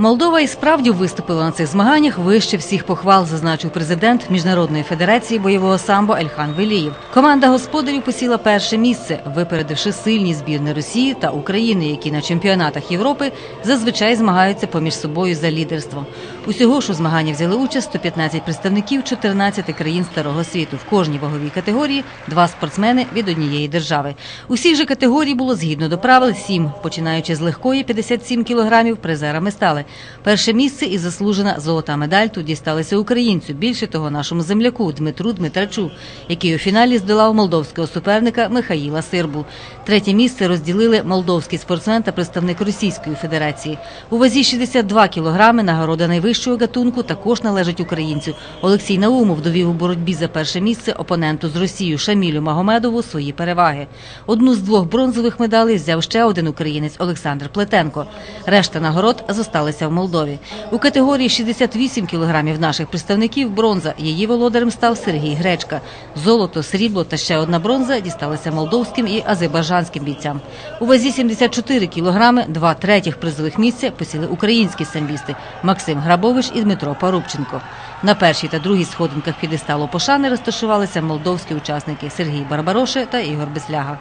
Молдова і справді виступила на цих змаганнях вище всіх похвал, зазначив президент Міжнародної федерації бойового самбо Ельхан Велієв. Команда господарів посіла перше місце, випередивши сильні збірни Росії та України, які на чемпіонатах Європи зазвичай змагаються поміж собою за лідерство. Усього ж у змаганні взяли участь 115 представників 14 країн старого світу. В кожній ваговій категорії два спортсмени від однієї держави. Усіх же категорій було згідно до правил сім, починаючи з легкої 57 кілограмів, призерами стали. Перше місце і заслужена золота медаль тут дісталися українцю. Більше того, нашому земляку Дмитру Дмитрачу, який у фіналі здолав молдовського суперника Михаїла Сирбу. Третє місце розділили молдовський спортсмен та представник Російської Федерації. У вазі 62 кілограми нагорода найвищого гатунку також належить українцю. Олексій Наумов довів у боротьбі за перше місце опоненту з Росією Шамілю Магомедову свої переваги. Одну з двох бронзових медалей взяв ще один українець Олександр Плетенко. Решта нагород зосталися в Молдові. У категорії 68 кілограмів наших представників бронза. Її володарем став Сергій Гречка. Золото, срібло та ще одна бронза дісталися молдовським і азербайджанським бійцям. У вазі 74 кілограми два третіх призових місця посіли українські самбісти Максим Грабович і Дмитро Парубченко. На першій та другій сходинках підесталу пошани розташувалися молдовські учасники Сергій Барбароше та Ігор Бесляга.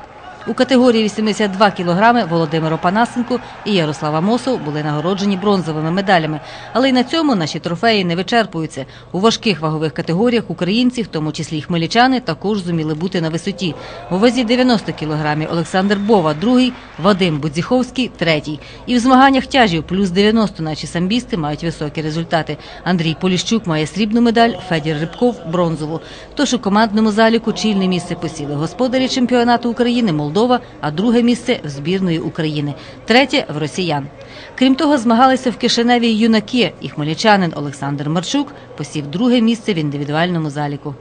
У категорії 82 кілограми Володимир Опанасенко і Ярослава Мосов були нагороджені бронзовими медалями. Але й на цьому наші трофеї не вичерпуються. У важких вагових категоріях українці, в тому числі й хмельничани, також зуміли бути на висоті. У вазі 90 кілограмів Олександр Бова, другий, Вадим Будзіховський, третій. І в змаганнях тяжів плюс 90 наші самбісти мають високі результати. Андрій Поліщук має срібну медаль, Федір Рибков бронзову. Тож у командному заліку чільне місце посіли господарі чемпіонату України Молдова, а друге місце в збірної України, третє в росіян. Крім того, змагалися в Кишиневі юнаки, і хмельничанин Олександр Марчук посів друге місце в індивідуальному заліку.